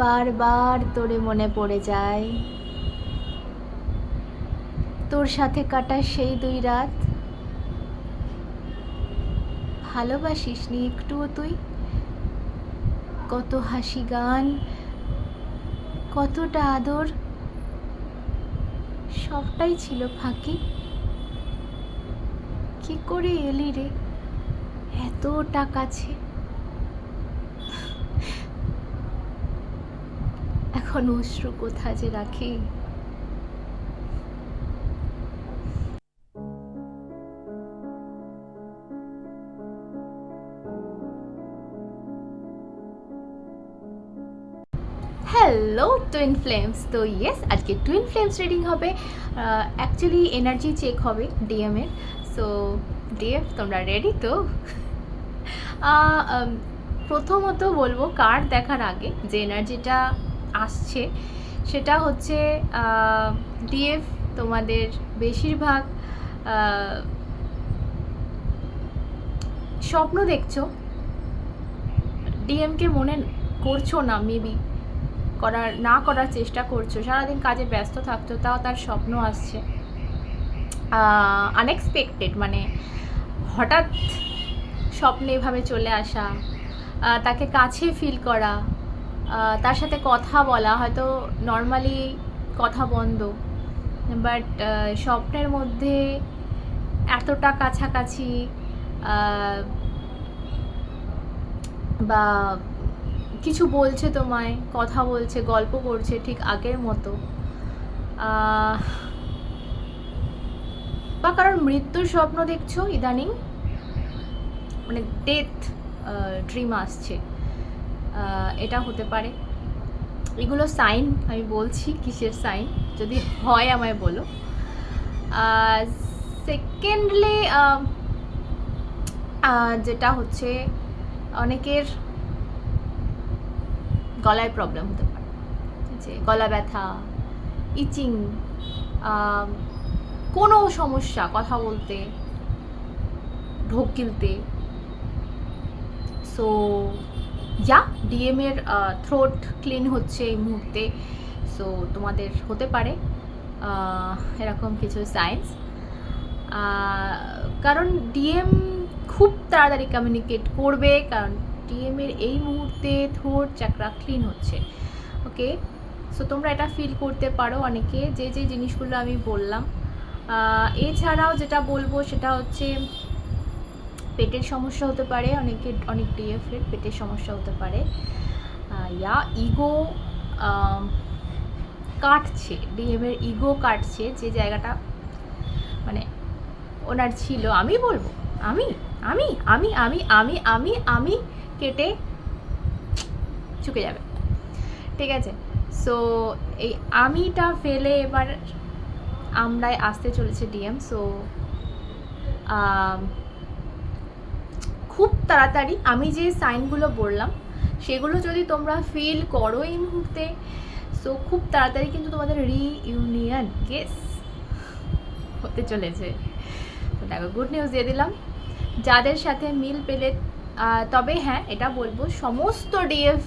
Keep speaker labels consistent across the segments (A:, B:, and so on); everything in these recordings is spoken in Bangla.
A: বারবার তোরে মনে পড়ে যায়। তোর সাথে কাটা সেই দুই রাত। ভালোবাসিস নি একটুও তুই? কত হাসি গান, কতটা আদর। সবটাই ছিল ফাঁকি। কি করে এলি রে? এতটা কাছে এখন অশ্রু কোথা যে রাখি। হ্যালো টুইন ফ্লেমস তো ইয়েস আজকে টুইন ফ্লেমস রিডিং হবে। অ্যাকচুয়ালি এনার্জি চেক হবে ডিএমের সো ডিএফ তোমরা রেডি তো? প্রথমত বলব কার্ড দেখার আগে যে এনার্জিটা আসছে, সেটা হচ্ছে ডিএফ তোমাদের বেশিরভাগ স্বপ্ন দেখছ। ডিএমকে মনে করছ না মেবি করার, না করার চেষ্টা করছ। সারাদিন কাজে ব্যস্ত থাকছো, তাও তার স্বপ্ন আসছে। আনএক্সপেক্টেড মানে হঠাৎ স্বপ্নে এভাবে চলে আসা তাকে কাছে ফিল করা তার সাথে কথা বলা, হয়তো নর্মালি কথা বন্ধ বাট স্বপ্নের মধ্যে এতটা কাছাকাছি বা কিছু বলছে তোমায়, কথা বলছে, গল্প করছে ঠিক আগের মতো বা কারোর মৃত্যুর স্বপ্ন দেখছ ইদানিং? মানে ডেথ ড্রিম আসছে। এটা হতে পারে। এগুলো সাইন, আমি বলছি কিসের সাইন? যদি হয় আমায় বলো। সেকেন্ডলি যেটা হচ্ছে অনেকের গলায় প্রবলেম হতে পারে। যে গলা ব্যথা ইচিং কোনো সমস্যা, কথা বলতে, ঢোক গিলতে। সো ইয়া ডিএম এর থ্রোট ক্লিন হচ্ছে এই মুহূর্তে। সো তোমাদের হতে পারে এরকম কিছু সাইন্স কারণ ডিএম খুব তাড়াতাড়ি কমিউনিকেট করবে, কারণ ডিএম এর এই মুহূর্তে থ্রোট চাকরা ক্লিন হচ্ছে। ওকে সো তোমরা এটা ফিল করতে পারো অনেকে। যে যে, জিনিসগুলো আমি বললাম। এছাড়াও যেটা বলব সেটা হচ্ছে পেটের সমস্যা হতে পারে, অনেকে, অনেক ডিএফ এর পেটের সমস্যা হতে পারে। ইয়া, ইগো কাটছে ডিএম এর ইগো কাটছে, যে জায়গাটা মানে ওনার ছিল। আমি বলব, আমি আমি আমি আমি আমি আমি আমি কেটে চুকে যাবে। ঠিক আছে? সো এই আমিটা ফেলে এবার আমরাই আসতে চলেছে ডিএম। সো খুব তাড়াতাড়ি আমি যে সাইনগুলো বললাম সেগুলো যদি তোমরা ফিল করো এই মুহূর্তে সো খুব তাড়াতাড়ি কিন্তু তোমাদের রিইউনিয়ন গেস হতে চলেছে। দেখো গুড নিউজ দিয়ে দিলাম। যাদের সাথে মিল পেলে তবে হ্যাঁ এটা বলব, সমস্ত ডিএফ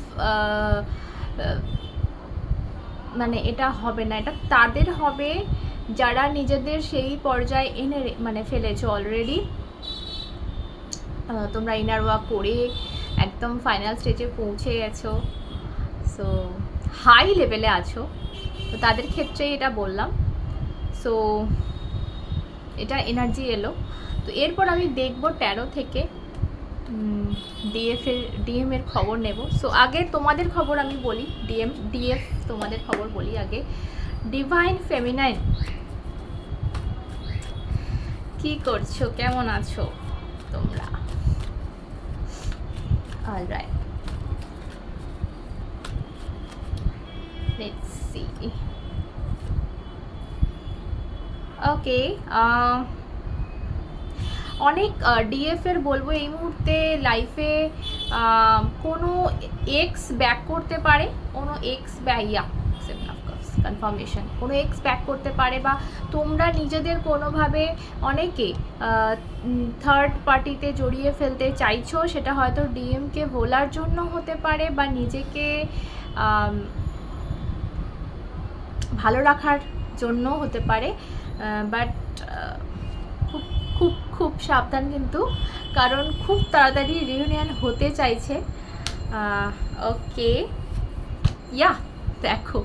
A: মানে এটা হবে না, এটা তাদের হবে, যারা নিজেদের সেই পর্যায়ে এনে মানে ফেলেছে অলরেডি তোমরা ইনার ওয়ার্ক করে একদম ফাইনাল স্টেজে পৌঁছে গেছো। সো হাই লেভেলে আছো। তো তাদের ক্ষেত্রেই এটা বললাম। সো এটা এনার্জি এলো। তো এরপর আমি দেখব ট্যারো থেকে ডিএফ এর ডিএম এর খবর নেব। সো আগে তোমাদের খবর আমি বলি ডিএম ডিএফ তোমাদের খবর বলি আগে। ডিভাইন ফেমিনাইন কি করছ? কেমন আছো তোমরা? All right. Let's see. Okay. Uh, অনেক ডিএফ এর বলব এই মুহূর্তে লাইফে কোনো এক্স ব্যাক করতে পারে কোনো এক্স ইয়া কনফার্মেশন কোনো এক্স করতে পারে বা তোমরা নিজেদের কোনোভাবে অনেকে থার্ড পার্টিতে জড়িয়ে ফেলতে চাইছো, সেটা হয়তো ডিএমকে বলার জন্য হতে পারে বা নিজেকে ভালো রাখার জন্য হতে পারে বাট খুব খুব খুব সাবধান কিন্তু, কারণ খুব তাড়াতাড়ি রিউনিয়ন হতে চাইছে। ওকে ইয়া দেখো।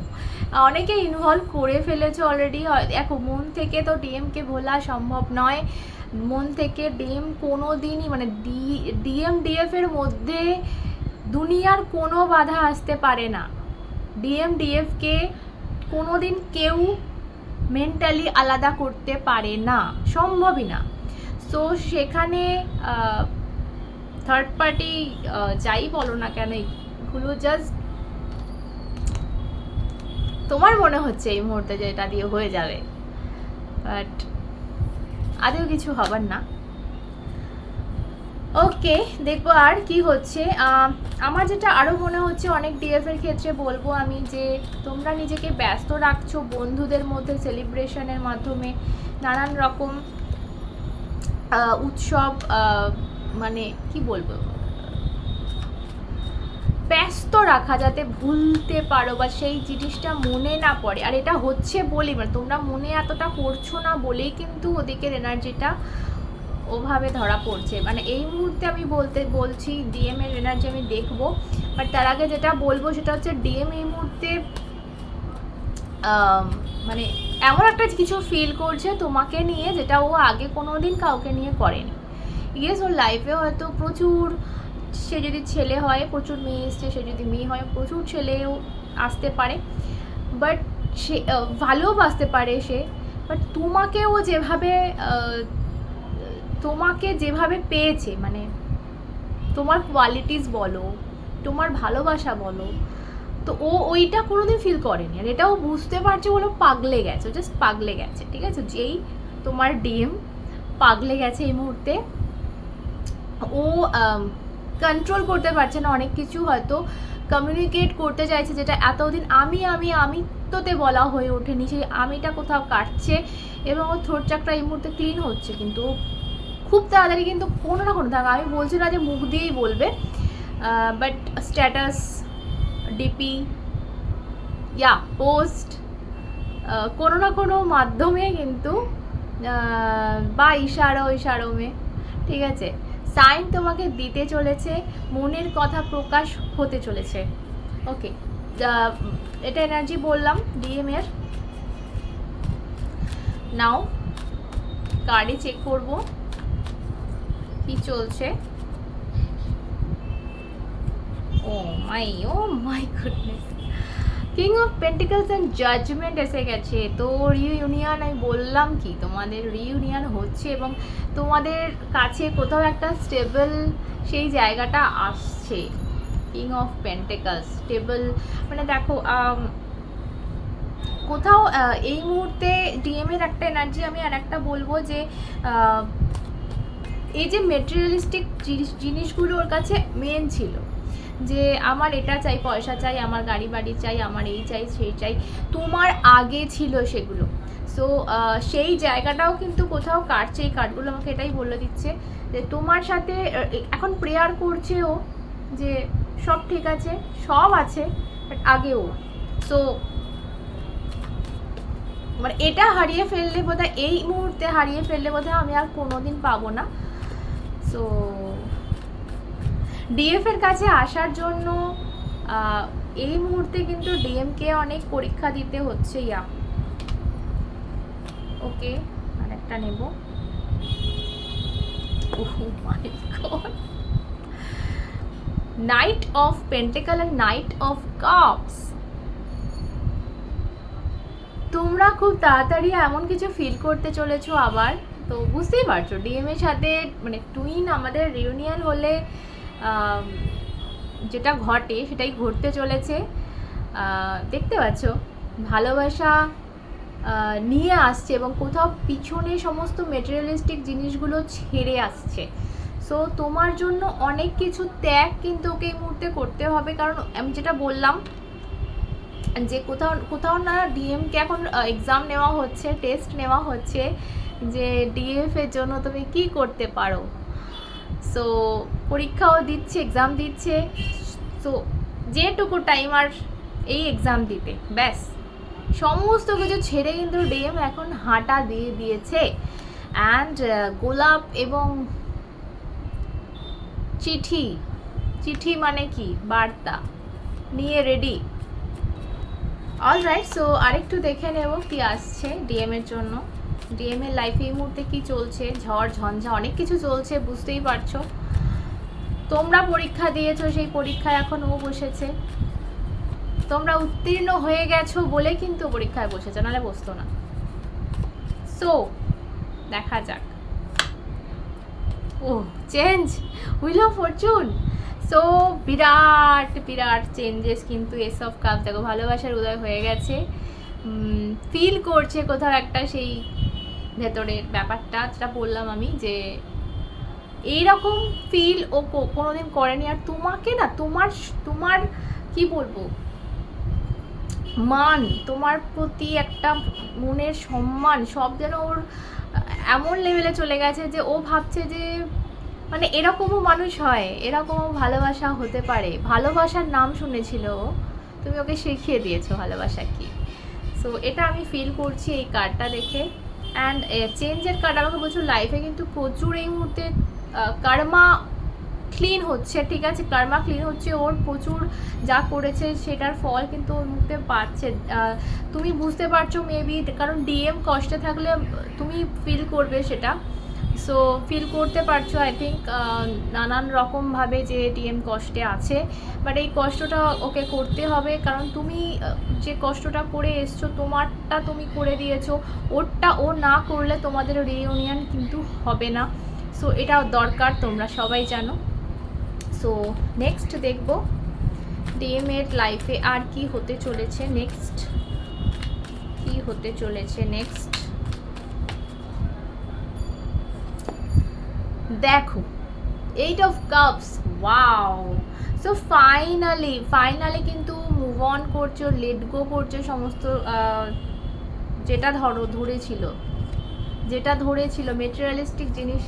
A: অনেকে ইনভলভ করে ফেলেছে অলরেডি দেখো, মন থেকে তো ডিএমকে ভোলা সম্ভব নয়। মন থেকে ডিএম কোনো দিনই মানে ডি ডিএম ডিএফ এর মধ্যে দুনিয়ার কোনো বাধা আসতে পারে না। ডিএম ডিএফকে কোনো দিন কেউ মেন্টালি আলাদা করতে পারে না। সম্ভবই না। সো সেখানে থার্ড পার্টি যাই বলো না কেন, এগুলো জাস্ট তোমার মনে হচ্ছে এই মুহূর্তে যে এটা দিয়ে হয়ে যাবে। বাট আদেও কিছু হবার না। ওকে দেখব আর কি হচ্ছে। আমার যেটা আরও মনে হচ্ছে অনেক ডিএফ এর ক্ষেত্রে বলব আমি যে তোমরা নিজেকে ব্যস্ত রাখছো বন্ধুদের মধ্যে সেলিব্রেশনের মাধ্যমে। নানান রকম উৎসব মানে কি বলব? ব্যস্ত রাখা যাতে ভুলতে পারো বা সেই জিনিসটা মনে না পড়ে। আর এটা হচ্ছে বলেই মানে তোমরা মনে এতটা করছ না বলেই কিন্তু ওদিকের এনার্জিটা ওভাবে ধরা পড়ছে। মানে এই মুহূর্তে আমি বলতে, বলছি ডিএম এর এনার্জি আমি দেখব। বাট তার আগে যেটা বলব সেটা হচ্ছে ডিএম এই মুহূর্তে মানে এমন একটা কিছু ফিল করছে তোমাকে নিয়ে যেটা ও আগে কোনো দিন কাউকে নিয়ে করেনি। ইয়েস ওর লাইফে হয়তো প্রচুর সে যদি ছেলে হয়, প্রচুর মেয়ে এসছে, সে যদি মেয়ে হয়, প্রচুর ছেলেও আসতে পারে। বাট সে ভালোবাসতে পারে সে। বাট তোমাকে ও যেভাবে তোমাকে যেভাবে পেয়েছে মানে তোমার কোয়ালিটিস বলো, তোমার ভালোবাসা বলো, তো ও ওইটা কোনোদিন ফিল করেনি। আর এটাও বুঝতে পারছে বলে, পাগলে গেছে জাস্ট পাগলে গেছে, ঠিক আছে? যেই তোমার ডিএম পাগলে গেছে এই মুহূর্তে, ও কন্ট্রোল করতে পারছে না, অনেক কিছু হয়তো কমিউনিকেট করতে চাইছে, যেটা এতদিন আমি আমি আমি তোতে বলা হয়ে ওঠেনি, সেই আমিটা কোথাও কাটছে এবং ওর থ্রোট চাকরা এই মুহূর্তে ক্লিন হচ্ছে, কিন্তু খুব তাড়াতাড়ি কিন্তু কোনো না কোনো থাকা আমি বলছি না যে মুখ দিয়েই বলবে but status DP yeah post কোনো না কোনো মাধ্যমে কিন্তু বা ইশারো, ইশারোমে, ঠিক আছে? সাইন তোমাকে দিতে চলেছে, মনের কথা প্রকাশ হতে চলেছে। ওকে এটা এনার্জি বললাম ডিএম এর। নাও কার্ডে চেক করব, কি চলছে? ও my oh my goodness king of pentacles and judgement এসে গেছে। তো রিইউনিয়ন আমি বললাম কি, তোমাদের রিইউনিয়ন হচ্ছে এবং তোমাদের কাছে কোথাও একটা স্টেবল সেই জায়গাটা আসছে। কিং অফ পেন্টিকলস স্টেবল মানে দেখো কোথাও এই মুহূর্তে ডিএম এর একটা এনার্জি আমি আর একটা বলব যে এই যে মেটেরিয়ালিস্টিক জিনিসগুলো ওর কাছে মেন ছিল। যে আমার এটা চাই, পয়সা চাই, আমার গাড়ি বাড়ি চাই, আমার এই চাই, সেই চাই, তোমার আগে ছিল সেগুলো। সো সেই জায়গাটাও কিন্তু কোথাও কাটছে, এই কার্ডগুলো আমাকে এটাই বলে দিচ্ছে যে তোমার সাথে এখন প্রেয়ার করছে ও যে সব ঠিক আছে, সব আছে বাট আগেও সো মানে এটা হারিয়ে ফেললে বোধহয়, এই মুহূর্তে হারিয়ে ফেললে বোধহয় আমি আর কোনোদিন পাবো না। সো ডিএফ এর কাছে আসার জন্য এই মুহূর্তে কিন্তু ডিএমকে অনেক পরীক্ষা দিতে হচ্ছে, ইয়া। ওকে আর একটা নেব। Knight of pentacle and knight of cups তোমরা খুব তাড়াতাড়ি এমন কিছু ফিল করতে চলেছো আবার। তো বুঝতেই পারছ ডিএম এর সাথে মানে টুইন আমাদের রিউনিয়ন হলে যেটা ঘটে সেটাই ঘটতে চলেছে। দেখতে পাচ্ছ, ভালোবাসা নিয়ে আসছে এবং কোথাও পিছনে সমস্ত মেটেরিয়ালিস্টিক জিনিসগুলো ছেড়ে আসছে। সো তোমার জন্য অনেক কিছু ত্যাগ কিন্তু ওকে এই মুহূর্তে করতে হবে। কারণ আমি যেটা বললাম, যে কোথাও কোথাও না ডিএমকে এখন এক্সাম নেওয়া হচ্ছে টেস্ট নেওয়া হচ্ছে, যে ডিএফ এর জন্য তুমি কি করতে পারো? সো পরীক্ষাও দিচ্ছে এক্সাম দিচ্ছে। সো যেটুকু টাইম আর এই এক্সাম দিতে। ব্যাস। সমস্ত কিছু ছেড়ে কিন্তু ডিএম এখন হাঁটা দিয়ে দিয়েছে। অ্যান্ড গোলাপ এবং চিঠি। চিঠি মানে কি? বার্তা। নিয়ে রেডি অল রাইট সো আরেকটু দেখে নেব কি আসছে ডিএম এর জন্য। ডিএম এর লাইফে এই মুহূর্তে কি চলছে? ঝড়, ঝঞ্ঝা, অনেক কিছু চলছে, বুঝতেই পারছ। তোমরা পরীক্ষা দিয়েছ, সেই পরীক্ষায় এখন ও বসেছে। তোমরা উত্তীর্ণ হয়ে গেছো বলে কিন্তু পরীক্ষায় বসেছে, নাহলে বসতো না। সো দেখা যাক। ও change wheel of fortune so বিরাট বিরাট চেঞ্জেস কিন্তু এসব কাপ দেখো, ভালোবাসার উদয় হয়ে গেছে। ফিল করছে কোথাও একটা সেই ভেতরের ব্যাপারটা যেটা বললাম আমি যে এইরকম ফিল ও কোনোদিন করেনি। আর তোমাকে না, তোমার তোমার কি বলব? মান, তোমার প্রতি একটা মনের সম্মান সব যেন ওর, এমন লেভেলে চলে গেছে যে ও ভাবছে যে মানে এরকমও মানুষ হয়, এরকমও ভালোবাসা হতে পারে। ভালোবাসার নাম শুনেছিল তুমি ওকে শিখিয়ে দিয়েছ ভালোবাসা কি। সো এটা আমি ফিল করছি এই কার্ডটা দেখে। অ্যান্ড চেঞ্জের কার্ড আমাকে বলছো লাইফে কিন্তু প্রচুর এই মুহূর্তে কার্মা ক্লিন হচ্ছে, ঠিক আছে? কার্মা ক্লিন হচ্ছে, ওর প্রচুর যা করেছে সেটার ফল কিন্তু ওর মুহূর্তে পাচ্ছে। তুমি বুঝতে পারছ মেবি কারণ ডিএম কষ্টে থাকলে তুমি ফিল করবে সেটা। সো ফিল করতে পারছ আই থিঙ্ক নানান রকমভাবে যে ডিএম কষ্টে আছে। বাট এই কষ্টটা ওকে করতে হবে, কারণ তুমি যে কষ্টটা করে এসছো, তোমারটা তুমি করে দিয়েছ, ওরটা ও না করলে তোমাদের রিইউনিয়ন কিন্তু হবে না। সো এটা দরকার তোমরা সবাই জানো। সো নেক্সট দেখব ডিএম এর লাইফে আর কি হতে চলেছে নেক্সট কি হতে চলেছে নেক্সট দেখো eight of cups wow so finally finally কিন্তু মুভ অন করছ লেট গো করছ সমস্ত যেটা ধরো, ধরেছিল। যেটা ধরেছিল মেটেরিয়ালিস্টিক জিনিস,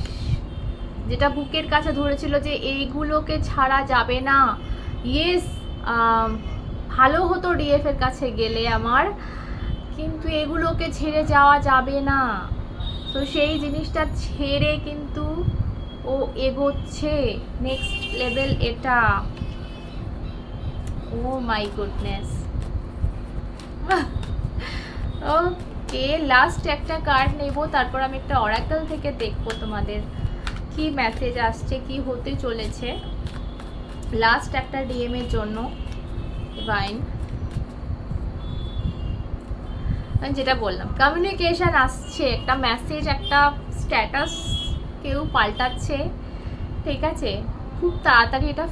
A: যেটা বুকের কাছে ধরেছিল যে এইগুলোকে ছাড়া যাবে না। ইয়েস ভালো হতো ডিএফ এর কাছে গেলে আমার, কিন্তু এগুলোকে ছেড়ে যাওয়া যাবে না। তো সেই জিনিসটা ছেড়ে কিন্তু ও এগোচ্ছে। নেক্সট লেভেল এটা। Oh my goodness okay last একটা কার্ড নেব, তারপর আমি একটা অরাকল থেকে দেখব তোমাদের। কি মেসেজ আসছে, কি হতে চলেছে। লাস্ট একটা ডিএম এর জন্য। ডিভাইন যেটা বললাম কমিউনিকেশন আসছে, একটা মেসেজ একটা স্ট্যাটাস কেউ পাল্টাচ্ছে। ঠিক আছে? খুব তাড়াতাড়ি এটা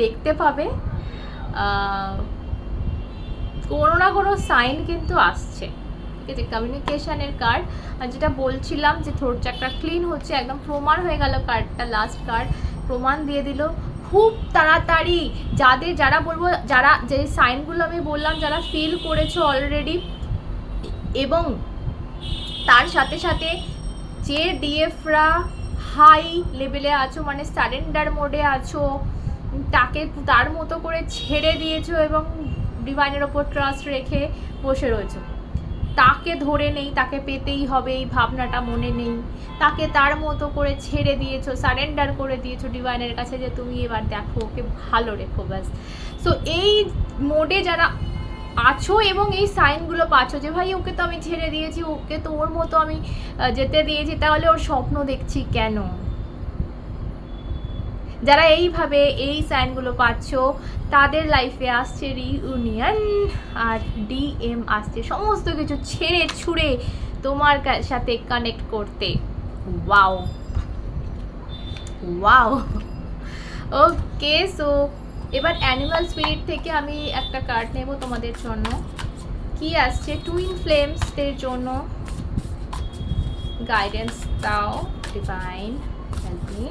A: দেখতে পাবে। কোনো না কোনো সাইন কিন্তু আসছে। ঠিক আছে? কমিউনিকেশানের কার্ড আর যেটা বলছিলাম যে থ্রোট চাকটা ক্লিন হচ্ছে, একদম প্রমাণ হয়ে গেল কার্ডটা লাস্ট কার্ড প্রমাণ দিয়ে দিল। খুব তাড়াতাড়ি যাদের, যারা বলব, যারা যে সাইনগুলো আমি বললাম, যারা ফিল করেছ অলরেডি এবং তার সাথে সাথে যে ডিএফরা হাই লেভেলে আছো মানে সারেন্ডার মোডে আছো, তাকে তার মতো করে ছেড়ে দিয়েছ এবং ডিভাইনের ওপর ট্রাস্ট রেখে বসে রয়েছো। তাকে ধরে নেই, তাকে পেতেই হবে, এই ভাবনাটা মনে নেই। তাকে তার মতো করে ছেড়ে দিয়েছ সারেন্ডার করে দিয়েছ ডিভাইনের কাছে যে তুমি এবার দেখো, ওকে ভালো রেখো ব্যাস। সো এই মোডে যারা আছো এবং এই সাইনগুলো পাচ্ছ যে, ভাই, ওকে তো আমি ছেড়ে দিয়েছি, ওকে তো ওর মতো আমি যেতে দিয়েছি, তাহলে ওর স্বপ্ন দেখছি কেন? যারা এইভাবে এই সাইনগুলো পাচ্ছ, তাদের লাইফে আসছে রিউনিয়ন আর ডিএম আসছে সমস্ত কিছু ছেড়ে ছুড়ে তোমার সাথে কানেক্ট করতে। ওয়াও ওয়াও ওকে সো এবার অ্যানিমাল স্পিরিট থেকে আমি একটা কার্ড নেব তোমাদের জন্য। কি আসছে? টুইন ফ্লেমসদের জন্য গাইডেন্স দাও ডিভাইন হেল্প মি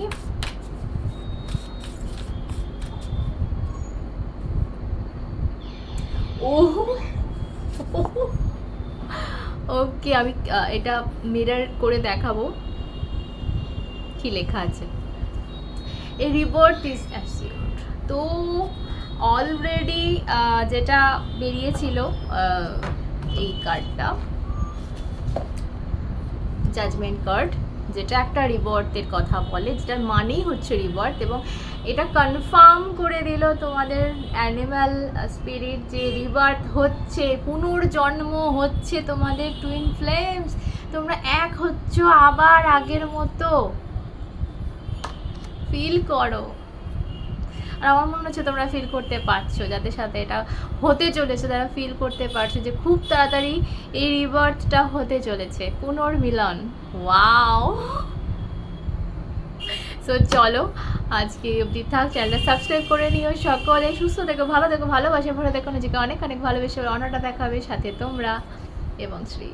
A: ওকে আমি এটা মিরর করে দেখাবো। কি লেখা আছে? এ রিবোর্ট ইজ অ্যাসিউড তো অলরেডি যেটা বেরিয়েছিল এই কার্ডটা জাজমেন্ট কার্ড যেটা একটা রিবর্থের কথা বলে, যেটার মানেই হচ্ছে রিবর্থ এবং এটা কনফার্ম করে দিল তোমাদের অ্যানিম্যাল স্পিরিট যে রিবার্থ হচ্ছে, পুনর্জন্ম হচ্ছে তোমাদের টুইন ফ্লেমস তোমরা এক হচ্ছ আবার আগের মতো। ফিল করো। আর আমার মনে হচ্ছে তোমরা ফিল করতে পারছ, যাদের সাথে এটা হতে চলেছে, তারা ফিল করতে পারছ যে খুব তাড়াতাড়ি এই রিবার্থটা হতে চলেছে। পুনর্মিলন। ওয়াও সো চলো, আজকে অবধি থাক চ্যানেলটা সাবস্ক্রাইব করে নিও সকলে। সুস্থ থেকো, ভালো থেকো, ভালোবাসে, ভরে দেখো নিজেকে অনেক অনেক ভালোবেসে অনাটা দেখাবে সাথে তোমরা এবং শ্রী।